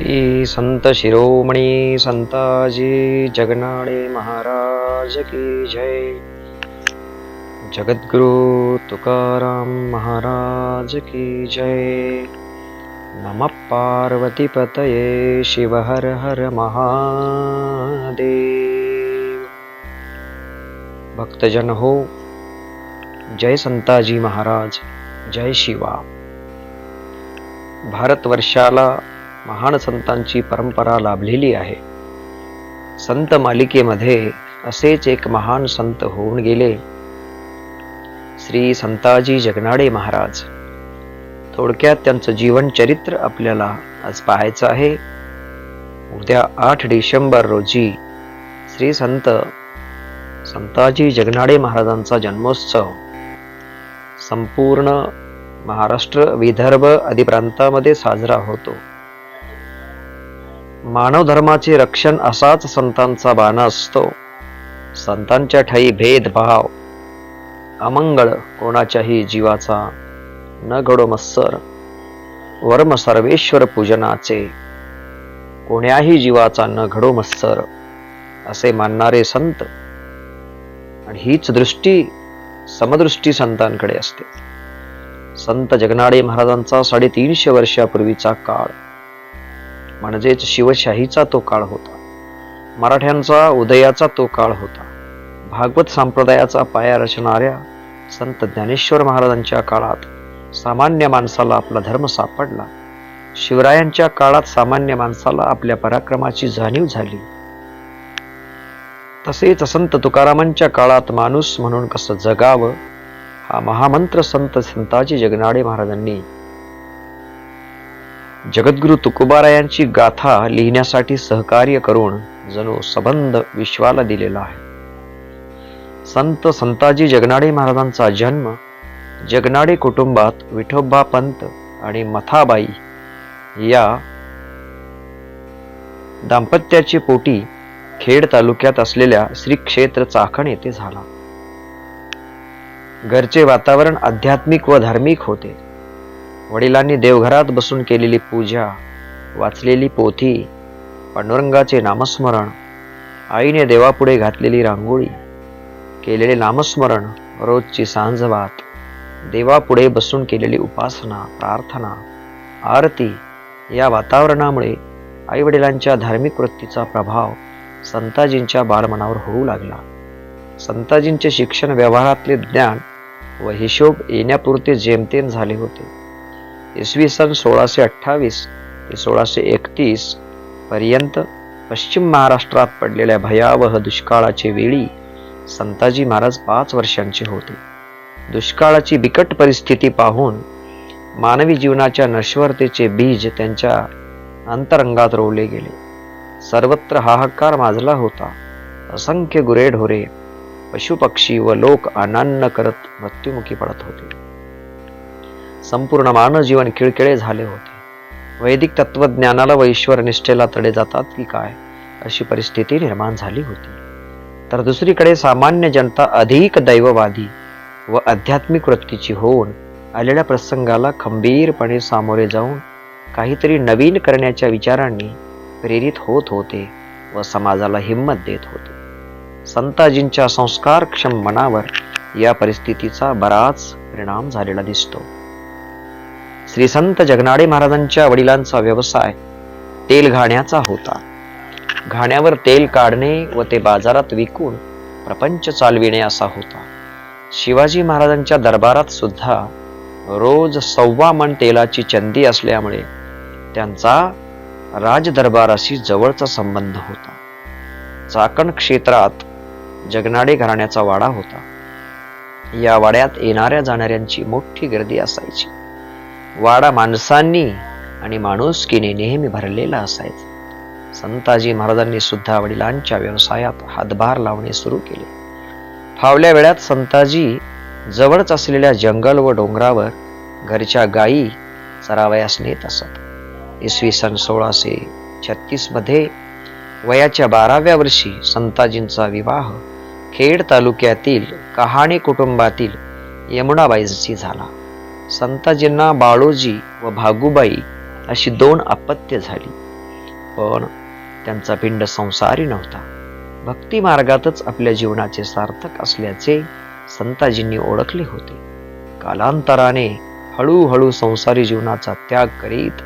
श्री संत शिरोमणी संताजी जगनाडे महाराज की जय। जगद्गुरु तुकाराम महाराज की जय। नम पार्वतीपतये शिव हर हर महादेव। भक्तजन हो जय संताजी महाराज जय शिवा। भारतवर्षाला महान संतांची परंपरा लाभलेली आहे. संत मालिकेमध्ये असेच एक महान संत होऊन गेले. श्री संताजी जगनाडे महाराज. थोडक्यात त्यांचं जीवन चरित्र आपल्याला आज पाहायचं आहे. उद्या आठ डिसेंबर रोजी श्री संत संताजी जगनाडे महाराजांचा जन्मोत्सव. संपूर्ण महाराष्ट्र विदर्भ आदी प्रांतामध्ये साजरा होतो. मानव धर्माचे रक्षण असाच संतांचा बाणा असतो. संतांच्या ठाई भेदभाव. अमंगळ कोणाच्याही जीवाचा न घडो मत्सर वर्म सर्वेश्वर पूजनाचे. कोण्याही जीवाचा न घडो मत्सर असे मानणारे संत. आणि हीच दृष्टी समदृष्टी संतांकडे असते. संत जगनाडे महाराजांचा साडेतीनशे वर्षापूर्वीचा काळ. म्हणजेच शिवशाहीचा तो काळ होता. मराठ्यांचा उदयाचा तो काळ होता. भागवत संप्रदायाचा पाया रचणाऱ्या संत ज्ञानेश्वर महाराजांच्या काळात सामान्य माणसाला आपला धर्म सापडला. शिवरायांच्या काळात सामान्य माणसाला आपल्या पराक्रमाची जाणीव झाली. तसेच संत तुकारामांच्या काळात माणूस म्हणून कसं जगावं हा महामंत्र संत संताजी जगनाडे महाराजांनी जगद्गुरु तुकोबारायांची गाथा लिहिण्यासाठी सहकार्य करून जणू सबंध विश्वाला दिलेला आहे. संत संताजी जगनाडे महाराजांचा जन्म जगनाडे कुटुंबात विठोबा पंत आणि मथाबाई या दाम्पत्याची पोटी खेड तालुक्यात असलेल्या श्री क्षेत्र चाकण येथे झाला. घरचे वातावरण आध्यात्मिक व धार्मिक होते. वडिलांनी देवघरात बसून केलेली पूजा वाचलेली पोथी पांडुरंगाचे नामस्मरण आईने देवापुढे घातलेली रांगोळी केलेले नामस्मरण रोजची सांजवात देवापुढे बसून केलेली उपासना प्रार्थना आरती या वातावरणामुळे आईवडिलांच्या धार्मिक वृत्तीचा प्रभाव संताजींच्या बालमनावर होऊ लागला. संताजींचे शिक्षण व्यवहारातले ज्ञान व हिशोब येण्यापुरते जेमतेम झाले होते. इसवी सन सोळाशे अठ्ठावीस ते सोळाशे एकतीस पर्यंत पश्चिम महाराष्ट्रात पडलेल्या भयावह दुष्काळाचे वेळी संताजी महाराज पाच वर्षांचे होते. दुष्काळाची बिकट परिस्थिती पाहून मानवी जीवनाच्या नश्वरतेचे बीज त्यांच्या अंतरंगात रोवले गेले. सर्वत्र हाहाकार माजला होता. असंख्य गुरेढोरे पशुपक्षी व लोक अनान्न करत मृत्युमुखी पडत होते. संपूर्ण मानव जीवन किळकिळे झाले होते. वैदिक तत्वज्ञानाला व ईश्वर निष्ठेला तडे जातात की काय अशी परिस्थिती निर्माण झाली होती. तर दुसरीकडे सामान्य जनता अधिक दैववादी व आध्यात्मिक वृत्तीची होऊन आलेल्या प्रसंगाला खंबीरपणे सामोरे जाऊन काहीतरी नवीन करण्याच्या विचारांनी प्रेरित होत होते व समाजाला हिंमत देत होते. संताजींच्या संस्कारक्षम मनावर या परिस्थितीचा बराच परिणाम झालेला दिसतो. श्री संत जगनाडे महाराजांच्या वडिलांचा व्यवसाय तेल घाण्याचा होता. घाण्यावर तेल काढणे व ते बाजारात विकून प्रपंच चालविणे असा होता. शिवाजी महाराजांच्या दरबारात सुद्धा रोज सव्वा मन तेलाची चंदी असल्यामुळे त्यांचा राजदरबाराशी जवळचा संबंध होता. चाकण क्षेत्रात जगनाडे घराण्याचा वाडा होता. या वाड्यात येणाऱ्या जाणाऱ्यांची मोठी गर्दी असायची. वाडा माणसांनी आणि माणुसकीने नेहमी भरलेला असायचा. संताजी महाराजांनी सुद्धा वडिलांच्या व्यवसायात हातभार लावणे सुरू केले. फावल्या वेळात संताजी जवळच असलेल्या जंगल व डोंगरावर घरच्या गायी चरावयास नेत असत. इसवी सन सोळाशे छत्तीसमध्ये वयाच्या बाराव्या वर्षी संताजींचा विवाह खेड तालुक्यातील कहाणे कुटुंबातील यमुनाबाईंशी झाला. संताजींना बाळोजी व भागुबाई अशी दोन अपत्य झाली. पण त्यांचा पिंड संसारी नव्हता. भक्ती मार्गातच आपल्या जीवनाचे सार्थक असल्याचे संताजींनी ओळखले होते. कालांतराने हळूहळू संसारी जीवनाचा त्याग करीत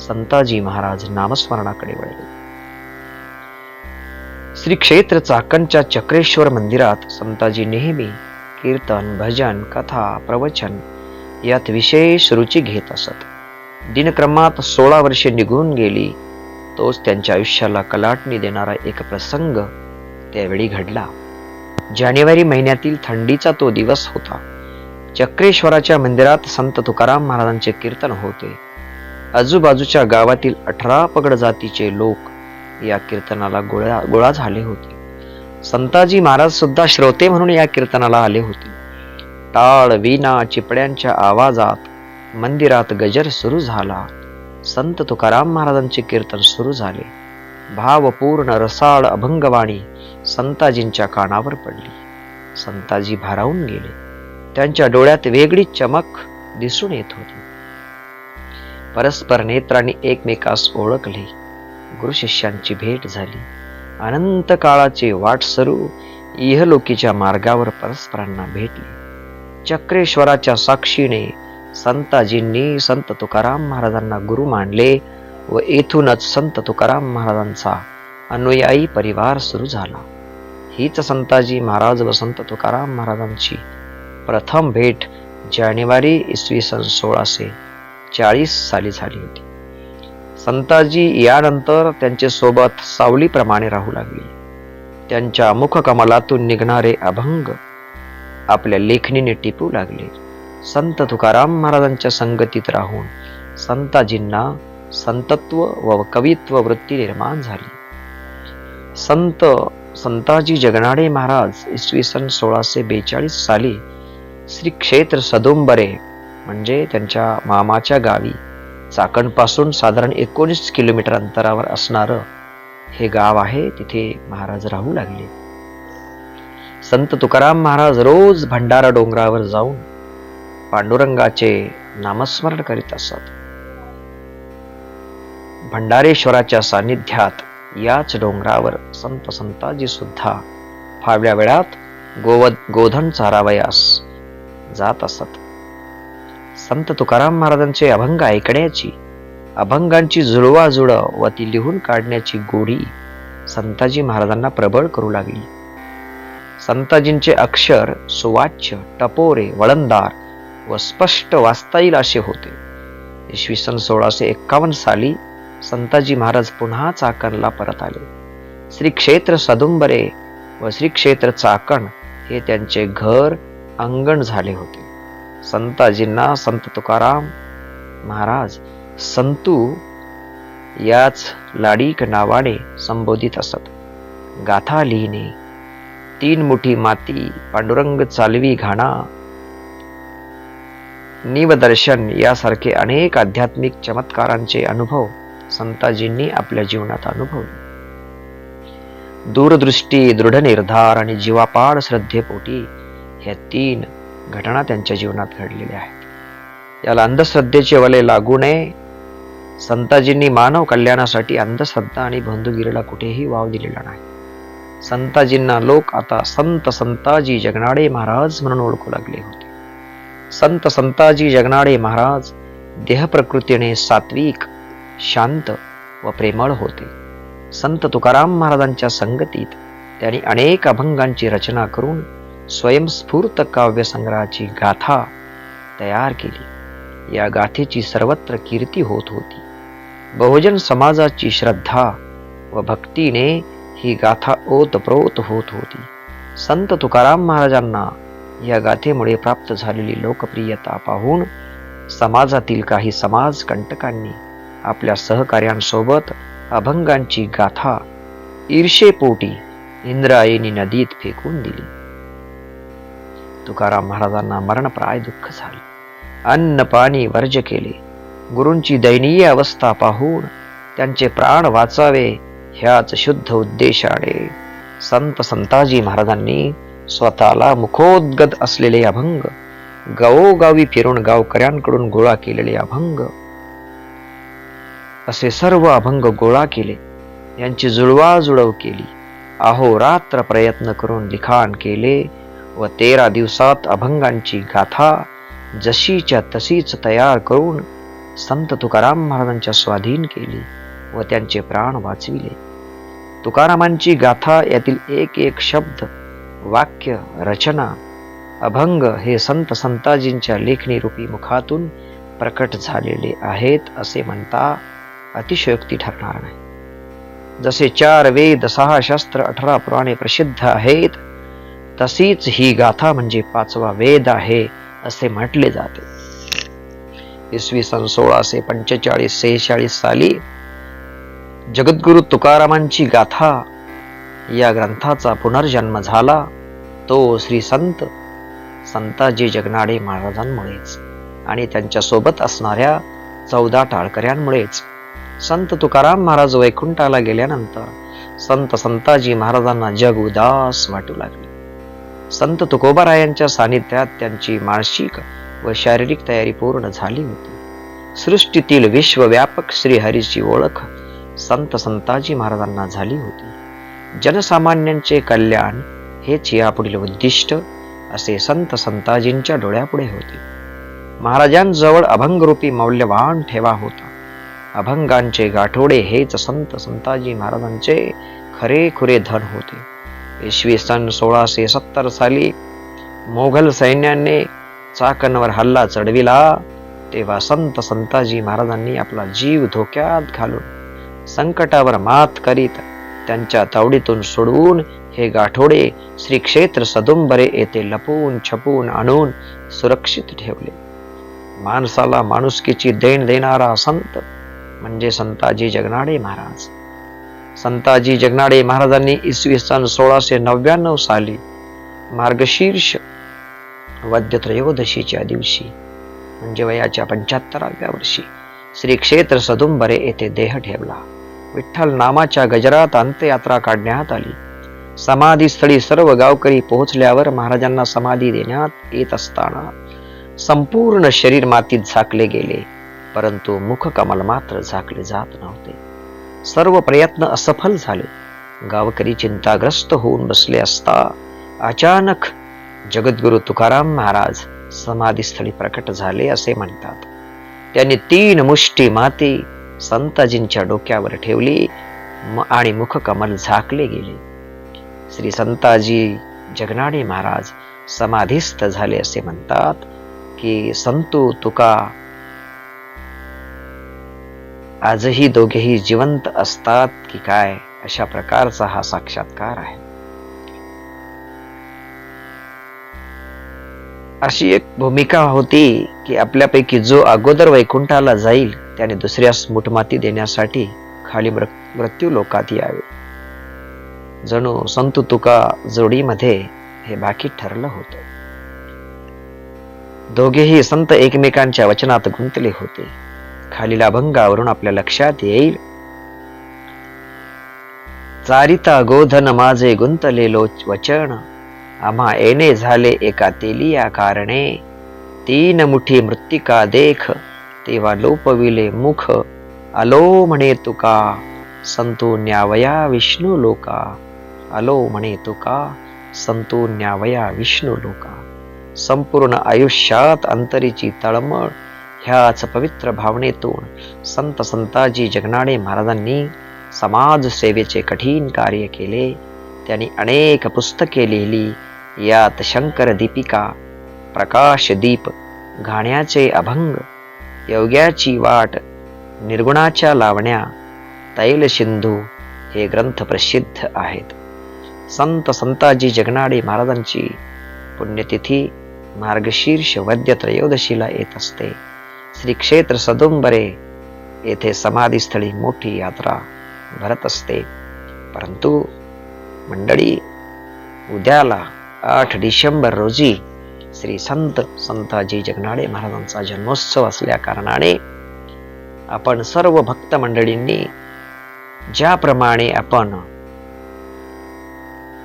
संताजी महाराज नामस्मरणाकडे वळले. श्री क्षेत्र चाकणच्या चक्रेश्वर मंदिरात संताजी नेहमी कीर्तन भजन कथा प्रवचन यात विशेष रुची घेत असत. दिनक्रमात सोळा वर्षे निघून गेली तोच त्यांच्या आयुष्याला कलाटणी देणारा एक प्रसंग त्यावेळी घडला. जानेवारी महिन्यातील थंडीचा तो दिवस होता. चक्रेश्वराच्या मंदिरात संत तुकाराम महाराजांचे कीर्तन होते. आजूबाजूच्या गावातील अठरा पगड जातीचे लोक या कीर्तनाला गोळा गोळा झाले होते. संताजी महाराज सुद्धा श्रोते म्हणून या कीर्तनाला आले होते. टाळ वीणा चिपड्यांच्या आवाजात मंदिरात गजर सुरू झाला. संत तुकाराम महाराजांचे कीर्तन सुरू झाले. भावपूर्ण रसाळ अभंगवाणी संताजींच्या कानावर पडली. संताजी भारावून गेले. त्यांच्या डोळ्यात वेगळी चमक दिसून येत होती. परस्पर नेत्रांनी एकमेकास ओळखले. गुरु शिष्यांची भेट झाली. अनंत काळाचे वाटसरू इहलोकीच्या मार्गावर परस्परांना भेटले. चक्रेश्वराच्या साक्षीने संताजींनी संत तुकाराम महाराजांना गुरु मानले व येथूनच संत तुकाराम महाराजांचा अनुयायी परिवार सुरू झाला. हीच संताजी महाराज व संत तुकाराम महाराजांची प्रथम भेट जानेवारी इसवी सन सोळाशे चाळीस साली झाली होती. संताजी यानंतर त्यांचे सोबत सावलीप्रमाणे राहू लागले. त्यांच्या मुखकमलातून निघणारे अभंग आपल्या लेखणीने टिपू लागले. संत तुकाराम महाराजांच्या संगतीत राहून संताजींना संतत्व व कवित्व वृत्ती निर्माण झाली. संत संताजी जगनाडे महाराज इसवी सन सोळाशे बेचाळीस साली श्री क्षेत्र सदुंबरे म्हणजे त्यांच्या मामाच्या गावी चाकणपासून साधारण एकोणीस किलोमीटर अंतरावर असणारं हे गाव आहे तिथे महाराज राहू लागले. संत तुकाराम महाराज रोज भंडारा डोंगरावर जाऊन पांडुरंगाचे नामस्मरण करीत असत. भंडारेश्वराच्या सानिध्यात याच डोंगरावर संत संताजी सुद्धा फावल्या वेळात गोवद गोधन चारावयास जात असत. संत तुकाराम महाराजांचे अभंग ऐकण्याची अभंगांची जुळवाजुळव व ती लिहून काढण्याची गोडी संताजी महाराजांना प्रबळ करू लागली. संताजींचे अक्षर सुवाच्य टपोरे वळणदार व स्पष्ट वाचता येईल असे होते. इसवी सन सोळाशे एक्कावन्न साली संताजी महाराज पुन्हा चाकणला परत आले. श्री क्षेत्र सदुंबरे व श्री क्षेत्र चाकण हे त्यांचे घर अंगण झाले होते. संताजींना संत तुकाराम महाराज संतू याच लाडीक नावाने संबोधित असत. गाथा लिहिणे तीन मुठी माती पांडुरंग चालवी घाणा. निवदर्शन यासारखे अनेक आध्यात्मिक चमत्कारांचे अनुभव संताजींनी आपल्या जीवनात अनुभवले. दूरदृष्टी दृढ निर्धार आणि जीवापाड श्रद्धेपोटी ह्या तीन घटना त्यांच्या जीवनात घडलेल्या आहेत. याला अंधश्रद्धेचे वले लागू नये. संताजींनी मानव कल्याणासाठी अंधश्रद्धा आणि बंधुगिरीला कुठेही वाव दिलेला नाही. संताजींना लोक आता संत संताजी जगनाडे महाराज म्हणून ओळखू लागले होते. संत संताजी जगनाडे महाराज देहप्रकृतीने सात्विक शांत व प्रेमळ होते. संत तुकाराम महाराजांच्या संगतीत त्यांनी अनेक अभंगांची रचना करून स्वयंस्फूर्त काव्यसंग्रहाची गाथा तयार केली. या गाथेची सर्वत्र कीर्ती होत होती. बहुजन समाजाची श्रद्धा व भक्तीने ही गाथा ओतप्रोत होत होती. संत तुकाराम महाराजांना या गाथेमुळे प्राप्त झालेली लोकप्रियता पाहून समाजातील काही समाज कंटकांनी आपल्या सहकार्यांसोबत अभंगांची गाथा ईर्षेपोटी इंद्रायणी नदीत फेकून दिली. तुकाराम महाराजांना मरणप्राय दुःख झाले. अन्न पाणी वर्ज केले. गुरूंची दयनीय अवस्था पाहून त्यांचे प्राण वाचावे ह्याच शुद्ध उद्देशाने संत संताजी महाराजांनी स्वतःला मुखोद्गत असलेले अभंग गावोगावी फिरून गावकऱ्यांकडून गोळा केलेले अभंग असे सर्व अभंग गोळा केले. यांची जुळवाजुळव केली. अहोरात्र प्रयत्न करून लिखाण केले व तेरा दिवसात अभंगांची गाथा जशीच्या तशीच तयार करून संत तुकाराम महाराजांच्या स्वाधीन केली व त्यांचे प्राण वाचविले. तुकारामांची गाथा यातील एक एक शब्द वाक्य रचना अभंग हे संत संताजींच्या लेखणी रूपी मुखातून प्रकट झालेले आहेत असे म्हणता अतिशयोक्ती ठरणार नाही. जसे चार वेद सहा शास्त्र अठरा पुराणे प्रसिद्ध आहेत तशीच ही गाथा म्हणजे पाचवा वेद आहे असे म्हटले जाते. इसवी सन सोळाशे पंचेचाळीस सेहेचाळीस साली जगद्गुरु तुकारामांची गाथा या ग्रंथाचा पुनर्जन्म झाला तो श्री संत संताजी जगनाडे महाराजांमुळेच आणि त्यांच्यासोबत असणाऱ्या चौदा टाळकऱ्यांमुळेच. संत तुकाराम महाराज वैकुंठाला गेल्यानंतर संत संताजी महाराजांना जग उदास वाटू लागले. संत तुकोबारायांच्या सानिध्यात त्यांची मानसिक व शारीरिक तयारी पूर्ण झाली होती. सृष्टीतील विश्वव्यापक श्रीहरीची ओळख संत संताजी महाराजांना झाली होती. जनसामान्यांचे कल्याण हेच यापुढील उद्दिष्ट असे संत संताजींच्या डोळ्यापुढे होते. महाराजांजवळ अभंगरूपी मौल्यवान ठेवा होता. अभंगांचे गाठोडे हेच संत संताजी महाराजांचे खरे खुरे धन होते. इसवी सन सोळाशे सत्तर साली मोघल सैन्याने चाकणवर हल्ला चढविला तेव्हा संत संताजी महाराजांनी आपला जीव धोक्यात घालून संकटावर मात करीत त्यांच्या तावडीतून सोडवून हे गाठोडे श्री क्षेत्र सदुंबरे येथे लपवून छपून आणून सुरक्षित ठेवले. माणसाला माणुसकीची देण देणारा संत म्हणजे संताजी जगनाडे महाराज. संताजी जगनाडे महाराजांनी इसवी सन सोळाशे नव्याण्णव साली मार्गशीर्ष वद्य त्रयोदशीच्या दिवशी म्हणजे वयाच्या पंच्याहत्तराव्या वर्षी श्री क्षेत्र सदुंबरे येथे देह ठेवला. विठ्ठल नामाच्या गजरात अंत्ययात्रा काढण्यात आली. समाधीस्थळी सर्व गावकरी पोहोचल्यावर महाराजांना समाधी देण्यात येत असताना संपूर्ण शरीर मातीत झाकले गेले परंतु मुख कमल मात्र झाकले जात नव्हते. सर्व प्रयत्न असफल झाले. गावकरी चिंताग्रस्त होऊन बसले असता अचानक जगद्गुरु तुकाराम महाराज समाधीस्थळी प्रकट झाले असे म्हणतात. त्यांनी तीन मुष्टी माती संताजींच्या डोक्यावर ठेवली म- आणि मुखकमल झाकले गेले. श्री संताजी जगनाडे महाराज समाधीस्थ झाले असे म्हणतात की संतू तुका आजही दोघेही जिवंत असतात की काय? अशा प्रकारचा हा साक्षात्कार आहे. अशी एक भूमिका होती की आपल्यापैकी जो अगोदर वैकुंठाला जाईल त्याने दुसऱ्यास मुठमाती देण्यासाठी खाली मृत्यू लोकात यावे. जणू संत तुका जोडीमध्ये हे बाकी ठरलं होतं. दोघेही संत एकमेकांच्या वचनात गुंतले होते. खालील अभंगावरून आपल्या लक्षात येईल चारिता गोधन माझे गुंतलेलो वचन आम्हा येणे झाले एका तेलिया कारणे. तीन मुठी मृत्तिका देख तेव्हा लोपविले मुख. आलो म्हणे तुका संतो न्यावया विष्णू लोका. आलो म्हणे तुका संतो न्यावया विष्णू लोका. संपूर्ण आयुष्यात अंतरीची तळमळ ह्याच पवित्र भावनेतून संत संताजी जगनाडे महाराजांनी समाज सेवेचे कठीण कार्य केले. त्यांनी अनेक पुस्तके लिहिली. यात शंकर दीपिका प्रकाश दीप घाण्याचे अभंग योग्याची वाट निर्गुणाच्या लावण्या तैल सिंधू हे ग्रंथ प्रसिद्ध आहेत. संत संताजी जगनाडे महाराजांची पुण्यतिथी मार्गशीर्ष वद्य त्रयोदशीला येत असते. श्री क्षेत्र सदुंबरे येथे समाधीस्थळी मोठी यात्रा भरत असते. परंतु मंडळी उद्याला आठ डिसेंबर रोजी श्री संत संताजी जगनाडे महाराजांचा जन्मोत्सव असल्या कारणाने आपण सर्व भक्त मंडळींनी ज्याप्रमाणे आपण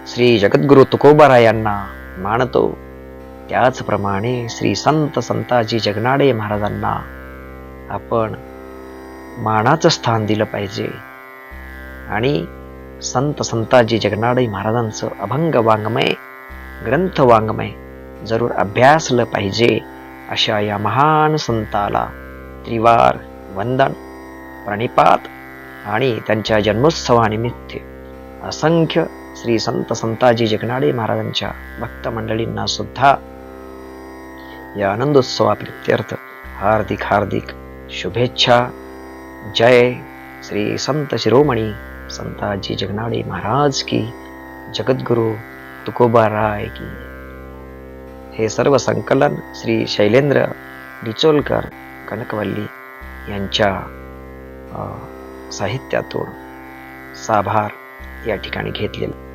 श्री जगद्गुरु तुकोबारायांना मानतो त्याचप्रमाणे श्री संत संताजी जगनाडे महाराजांना आपण मानाचं स्थान दिलं पाहिजे. आणि संत संताजी जगनाडे महाराजांचं अभंग वाङ्मय ग्रंथ वाङ्मय जरूर अभ्यासलं पाहिजे अशा या महान संताला त्रिवार वंदन प्रणिपात आणि त्यांच्या जन्मोत्सवानिमित्त असंख्य श्री संत संताजी जगनाडे महाराजांच्या भक्त मंडळींना सुद्धा या आनंदोत्सवाप्रित्यर्थ हार्दिक हार्दिक शुभेच्छा. जय श्री संत शिरोमणी. संताजी जगनाडे महाराज की जगद्गुरु तुकोबा राय की। हे सर्व संकलन श्री शैलेंद्र डिचोलकर कनकवल्ली यांच्या साहित्यातून साभार या ठिकाणी घेतलेलं.